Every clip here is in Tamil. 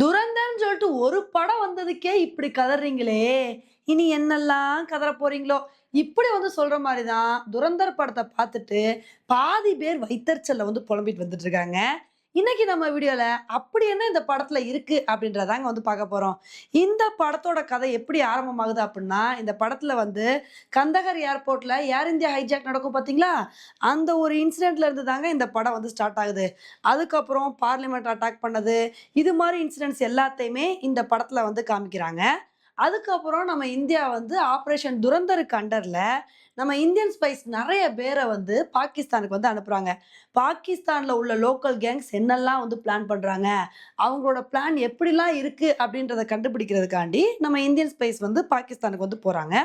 துரந்தர்னு சொல்லிட்டு ஒரு படம் வந்ததுக்கே இப்படி கதறீங்களே. இனி என்னெல்லாம் கதற போறீங்களோ? இப்படி வந்து சொல்ற மாதிரி தான் துரந்தர் படத்தை பார்த்துட்டு பாதி பேர் வைத்தறிச்சல்ல வந்து புலம்பிட்டு வந்துட்டு இருக்காங்க. இன்னைக்கு நம்ம வீடியோல அப்படி என்ன இந்த படத்துல இருக்கு அப்படின்றதாங்க வந்து பார்க்க போறோம். இந்த படத்தோட கதை எப்படி ஆரம்பமாகுது அப்படின்னா இந்த படத்துல வந்து கந்தகர் ஏர்போர்ட்ல ஏர் இந்தியா ஹைஜாக் நடக்கும் பாத்தீங்களா? அந்த ஒரு இன்சிடென்ட்ல இருந்து தாங்க இந்த படம் வந்து ஸ்டார்ட் ஆகுது. அதுக்கப்புறம் பார்லிமெண்ட் அட்டாக் பண்ணது. இது மாதிரி இன்சிடென்ட்ஸ் எல்லாத்தையுமே இந்த படத்துல வந்து காமிக்கிறாங்க. அதுக்கப்புறம் நம்ம இந்தியா வந்து ஆப்ரேஷன் துரந்தருக்கு அண்டரில் நம்ம இந்தியன் ஸ்பைஸ் நிறைய பேரை வந்து பாகிஸ்தானுக்கு வந்து அனுப்புகிறாங்க பாகிஸ்தானில் உள்ள லோக்கல் கேங்ஸ் என்னெல்லாம் வந்து பிளான் பண்ணுறாங்க அவங்களோட பிளான் எப்படிலாம் இருக்குது அப்படின்றத கண்டுபிடிக்கிறதுக்காண்டி நம்ம இந்தியன் ஸ்பைஸ் வந்து பாகிஸ்தானுக்கு வந்து போகிறாங்க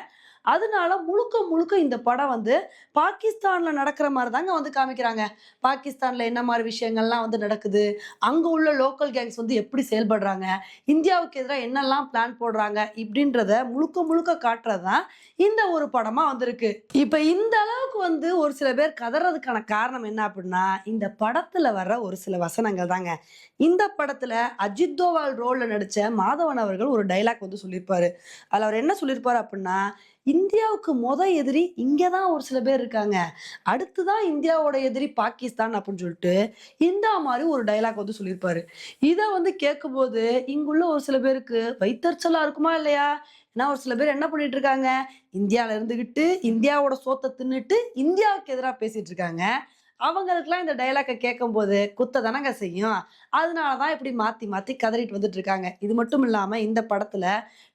அதனால முழுக்க முழுக்க இந்த படம் வந்து பாகிஸ்தான்ல நடக்கிற மாதிரி தாங்க வந்து காமிக்கிறாங்க. பாகிஸ்தான்ல என்ன மாதிரி விஷயங்கள்லாம் வந்து நடக்குது? அங்க உள்ள லோக்கல் கேங்ஸ் வந்து எப்படி செயல்படுறாங்க? இந்தியாவுக்கு எதிராக என்னெல்லாம் பிளான் போடுறாங்க? இப்படின்றத முழுக்க முழுக்க காட்டுறது தான் இந்த ஒரு படமா வந்திருக்கு. இப்ப இந்த அளவுக்கு வந்து ஒரு சில பேர் கதறதுக்கான காரணம் என்ன அப்படின்னா இந்த படத்துல வர்ற ஒரு சில வசனங்கள் தாங்க. இந்த படத்துல அஜித் தோவால் ரோல்ல நடிச்ச மாதவன் அவர்கள் ஒரு டைலாக் வந்து சொல்லியிருப்பாரு. அதுல அவர் என்ன சொல்லியிருப்பாரு அப்படின்னா இந்தியாவுக்கு மொத எதிரி இங்கே தான் ஒரு சில பேர் இருக்காங்க. அடுத்து தான் இந்தியாவோட எதிரி பாகிஸ்தான் அப்படின்னு சொல்லிட்டு இந்த மாதிரி ஒரு டைலாக் வந்து சொல்லியிருப்பாரு. இதை வந்து கேட்கும்போது இங்குள்ள ஒரு சில பேருக்கு வைத்தறிச்சலாக இருக்குமா இல்லையா? ஏன்னா ஒரு சில பேர் என்ன பண்ணிட்டு இருக்காங்க? இந்தியாவில் இருந்துக்கிட்டு இந்தியாவோட சோத்தை தின்னுட்டு இந்தியாவுக்கு எதிராக பேசிட்டு இருக்காங்க. அவங்களுக்குலாம் இந்த டைலாக்கை கேட்கும்போது குத்த தானங்க செய்யும். அதனால தான் இப்படி மாற்றி மாற்றி கதறிட்டு வந்துட்டு இருக்காங்க இது மட்டும் இல்லாமல் இந்த படத்தில்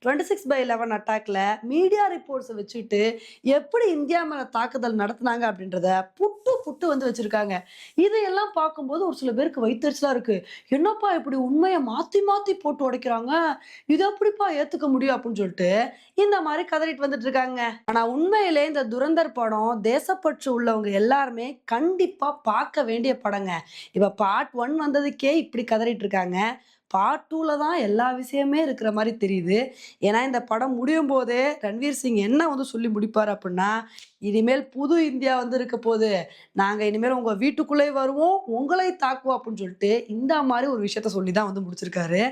டுவெண்ட்டி சிக்ஸ் பை லெவன் அட்டாக்ல மீடியா ரிப்போர்ட்ஸை வச்சுட்டு எப்படி இந்தியா மேலே தாக்குதல் நடத்தினாங்க அப்படின்றத புட்டு புட்டு வந்து வச்சுருக்காங்க. இதையெல்லாம் பார்க்கும்போது ஒரு சில பேருக்கு வைத்தறிச்சலாக இருக்குது என்னப்பா இப்படி உண்மையை மாற்றி மாற்றி போட்டு உடைக்கிறாங்க? இது எப்படிப்பா ஏற்றுக்க முடியும் அப்படின்னு சொல்லிட்டு இந்த மாதிரி கதறிட்டு வந்துட்டு இருக்காங்க ஆனால் உண்மையிலே இந்த துரந்தர் படம் தேசப்பற்று உள்ளவங்க எல்லாருமே கண்டிப்பாக கண்டிப்பாக பார்க்க வேண்டிய படங்க. இப்போ பார்ட் ஒன் வந்ததுக்கே இப்படி கதறிட்டு இருக்காங்க. பார்ட் டூவில் தான் எல்லா விஷயமே இருக்கிற மாதிரி தெரியுது. ஏன்னா இந்த படம் முடியும் போதே ரன்வீர் சிங் என்ன வந்து சொல்லி முடிப்பார் அப்படின்னா இனிமேல் புது இந்தியா வந்து இருக்க போது நாங்கள் இனிமேல் உங்கள் வீட்டுக்குள்ளே வருவோம் உங்களை தாக்குவோம் அப்படின்னு சொல்லிட்டு இந்த மாதிரி ஒரு விஷயத்த சொல்லி தான் வந்து முடிச்சிருக்காரு.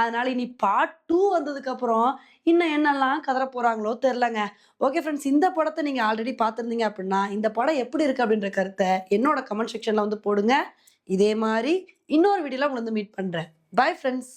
அதனால் இனி பார்ட் டூ வந்ததுக்கப்புறம் இன்னும் என்னெல்லாம் கதற போகிறாங்களோ தெரிலங்க. ஓகே ஃப்ரெண்ட்ஸ் இந்த படத்தை நீங்கள் ஆல்ரெடி பார்த்துருந்தீங்க அப்படின்னா இந்த படம் எப்படி இருக்குது அப்படின்ற கருத்தை என்னோட கமெண்ட் செக்ஷனில் வந்து போடுங்க. இதே மாதிரி இன்னொரு வீடியோவில் உங்களை வந்து மீட் பண்ணுறேன் பை ஃப்ரெண்ட்ஸ்